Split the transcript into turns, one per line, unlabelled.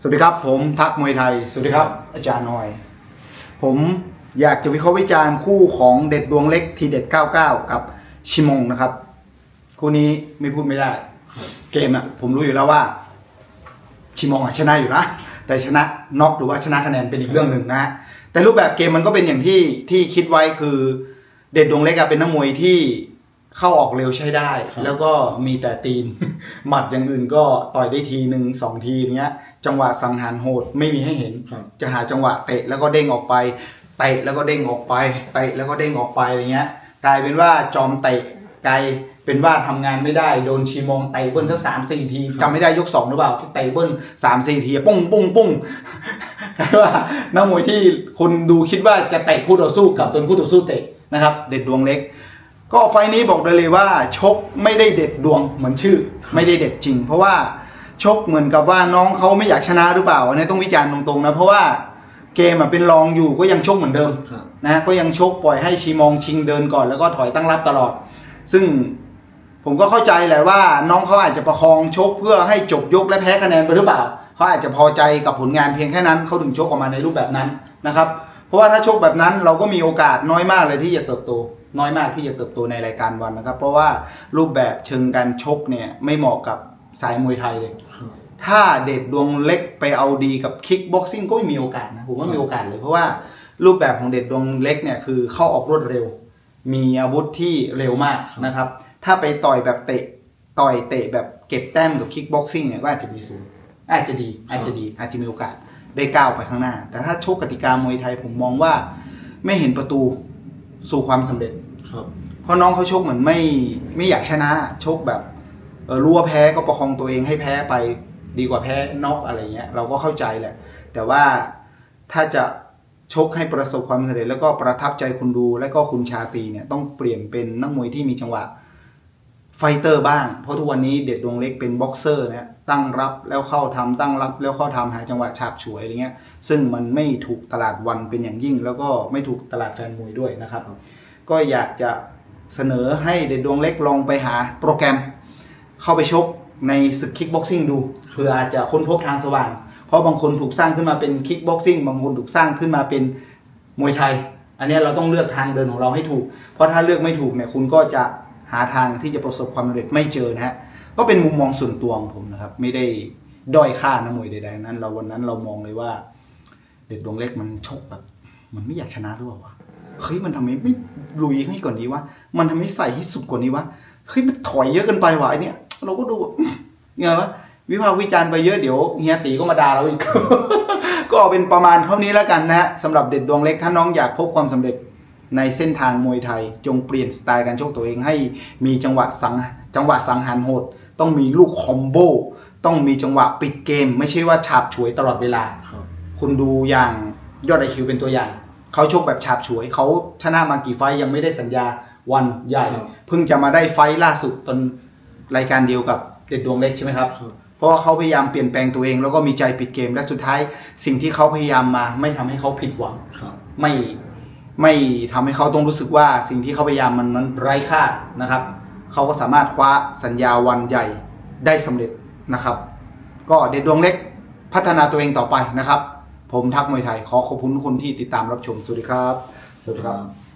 สวัสดีครับ ผมทักมวยไทย สวัสดีครับ อาจารย์หน่อย ผมอยากจะวิเคราะห์วิจารณ์คู่ของเด็ดดวงเล็กทีเด็ด 99 กับชิมงนะครับ คู่นี้ไม่พูดไม่ได้ เกมอะผมรู้อยู่แล้วว่า ชิมงอะชนะอยู่นะแต่ชนะน็อกหรือว่าชนะคะแนนเป็นอีกเรื่องหนึ่งนะฮะแต่รูปแบบเกมมันก็เป็นอย่างที่ที่คิดไว้คือเด็ดดวงเล็กอะเป็นนักมวยที่ เข้าออกเร็วใช้ได้
ครับ
แล้วก็มีแต่ตีน หมัดอย่างอื่นก็ต่อยได้ทีหนึ่งสองทีอย่างเงี้ย จังหวะสังหารโหดไม่มีให้เห็น
ครับ
จะหาจังหวะเตะแล้วก็เด้งออกไปเตะแล้วก็เด้งออกไปเตะแล้วก็เด้งออกไปอะไรเงี้ย กลายเป็นว่าจอมเตะไกลเป็นว่าทำงานไม่ได้โดนชีมองเตะเบิ้ลทั้งสามสี่ทีจำไม่ได้ยกสองหรือเปล่าที่เตะเบิ้ลสามสี่ทีปุ้งปุ้งปุ้งกลายว่านักมวยที่คนดูคิดว่าจะเตะคู่ต่อสู้กลับโดนคู่ต่อสู้เตะนะครับ เด็ดดวงเล็ก ก็ไฟล์นี้บอกได้เลยว่าชกไม่ได้เด็ดดวงเหมือนชื่อ ไม่ได้เด็ดจริง เพราะว่าชกเหมือนกับว่าน้องเขาไม่อยากชนะหรือเปล่าอันนี้ต้องวิจารณ์ตรงๆนะเพราะว่าเกมอะเป็นรองอยู่ก็ยังชกเหมือนเดิม
ครับ
นะก็ยังชกปล่อยให้ชีมองชิงเดินก่อนแล้วก็ถอยตั้งรับตลอด ซึ่งผมก็เข้าใจแหละว่าน้องเขาอาจจะประคองชกเพื่อให้จบยกและแพ้คะแนนไปหรือเปล่าเขาอาจจะพอใจกับผลงานเพียงแค่นั้นเขาถึงชกออกมาในรูปแบบนั้นนะครับ เพราะว่าถ้าชกแบบนั้นเราก็มีโอกาสน้อยมากเลยที่จะเติบโต น้อยมากที่จะเติบโตในรายการวันนะครับ เพราะว่ารูปแบบเชิงการชกเนี่ยไม่เหมาะกับสายมวยไทยเลย ถ้าเด็ดดวงเล็กไปเอาดีกับคิกบ็อกซิ่งก็ไม่มีโอกาสนะผมว่ามีโอกาสเลยเพราะว่ารูปแบบของเด็ดดวงเล็กเนี่ยคือเข้าออกรวดเร็ว มีอาวุธที่เร็วมากนะครับ ถ้าไปต่อยแบบเตะต่อยเตะแบบเก็บแต้มกับคิกบ็อกซิ่งเนี่ยก็อาจจะมีสูงอาจจะดีอาจจะดีอาจจะมีโอกาสได้ก้าวไปข้างหน้า แต่ถ้าชกกติกามวยไทยผมมองว่าไม่เห็นประตู สู่ความสำเร็จ
ครับ
เพราะน้องเขาชกเหมือนไม่ไม่อยากชนะชกแบบเออรู้ว่าแพ้ก็ประคองตัวเองให้แพ้ไปดีกว่าแพ้น็อกอะไรเงี้ยเราก็เข้าใจแหละ แต่ว่าถ้าจะชกให้ประสบความสำเร็จแล้วก็ประทับใจคุณดูและก็คุณชาตรีเนี่ยต้องเปลี่ยนเป็นนักมวยที่มีจังหวะ ไฟเตอร์บ้าง เพราะทุกวันนี้เด็ดดวงเล็กเป็นบ็อกเซอร์นี่ยตั้งรับแล้วเข้าทำตั้งรับ แล้วเข้าทำหาจังหวะฉาบฉวยอะไรเงี้ย ซึ่งมันไม่ถูกตลาดวันเป็นอย่างยิ่ง แล้วก็ไม่ถูกตลาดแฟนมวยด้วยนะครับ ก็อยากจะเสนอให้เด็ดดวงเล็กลองไปหาโปรแกรม เข้าไปชกในศึกคิกบ็อกซิ่งดูเพื่ออาจจะค้นพบทางสว่าง เพราะบางคนถูกสร้างขึ้นมาเป็นคิกบ็อกซิ่งบางคนถูกสร้างขึ้นมาเป็นมวยไทย อันนี้เราต้องเลือกทางเดินของเราให้ถูก เพราะถ้าเลือกไม่ถูกเนี่ยคุณก็จะ หาทางที่จะประสบความสำเร็จไม่เจอนะฮะก็เป็นมุมมองส่วนตัวของผมนะครับ ไม่ได้ด้อยค่านักมวยใดๆนั้น เราวันนั้นเรามองเลยว่า เด็ดดวงเล็กมันชกแบบ มันไม่อยากชนะหรือเปล่าวะเฮ้ยมันทำไมไม่ลุยให้ก่อนนี้วะมันทำไมใส่ให้สุดกว่านี้วะเฮ้ยมันถอยเยอะเกินไปวะไอเนี้ยเราก็ดูแบบไงวะวิพากษ์วิจารณ์ไปเยอะเดี๋ยวเฮียตีก็มาด่าเราอีกก็เอาเป็นประมาณเท่านี้แล้วกันนะฮะสำหรับเด็ดดวงเล็กถ้าน้องอยากพบความสำเร็จ ในเส้นทางมวยไทย จงเปลี่ยนสไตล์การชกตัวเองให้มีจังหวะสังจังหวะสังหารโหด ต้องมีลูกคอมโบต้องมีจังหวะปิดเกม ไม่ใช่ว่าฉาบฉวยตลอดเวลา
ครับ
คุณดูอย่างยอดไอคิวเป็นตัวอย่าง เขาชกแบบฉาบฉวย เขาชนะมากี่ไฟต์ยังไม่ได้สัญญาวันใหญ่
ครับ
เพิ่งจะมาได้ไฟต์ล่าสุดตอนรายการเดียวกับเด็ดดวงเล็กใช่ไหมครับ
ครับ
เพราะว่าเขาพยายามเปลี่ยนแปลงตัวเองแล้วก็มีใจปิดเกมและสุดท้ายสิ่งที่เขาพยายามมาไม่ทำให้เขาผิดหวัง
ครับ
ไม่ ไม่ทำให้เขาต้องรู้สึกว่าสิ่งที่เขาพยายามมันมันไร้ค่านะครับ เขาก็สามารถคว้าสัญญาวันใหญ่ได้สำเร็จนะครับ ก็เด็ดดวงเล็กพัฒนาตัวเองต่อไปนะครับ ผมทักมวยไทยขอขอบคุณทุกคนที่ติดตามรับชม สวัสดีครับ สวัสดีครับ